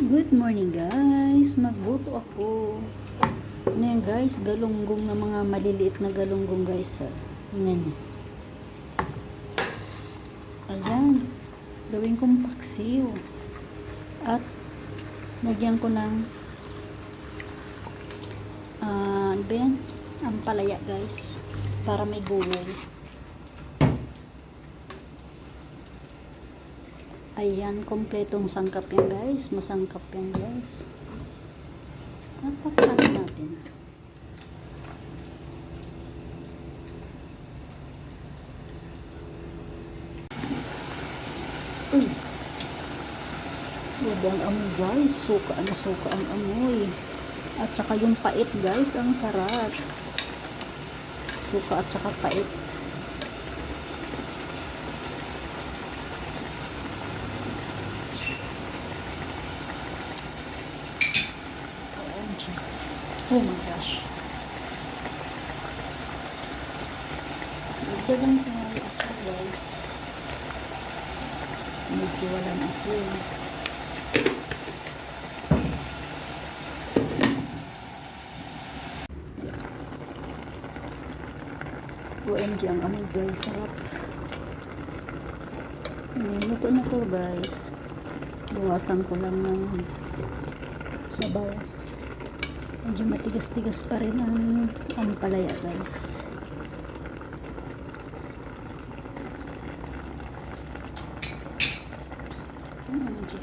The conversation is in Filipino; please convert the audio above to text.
Good morning guys, magluto ako. Ano yan guys, galunggong na mga maliliit na galunggong guys. ah. Tingnan niyo. Ayan, gawin kong paksiw. At lagyan ko ng ah, ano yan? Ampalaya guys, para may gulay. Ayan, kompletong sangkap yan guys. Masangkap yan guys. Tatakpan natin. Uy! Huwag ang amoy guys. Suka na suka ang amoy. At saka yung pait guys, ang sarap. Suka at saka pait. OMG. Oh my gosh. Nagdagan ko nga yung asin guys. Medyo walang asin. OMG ang amoy guys. Sarap. Luto na to guys. Buwasan ko lang ng sabaw medyo matigas-tigas pa rin ang, ang palaya guys. Ano medyo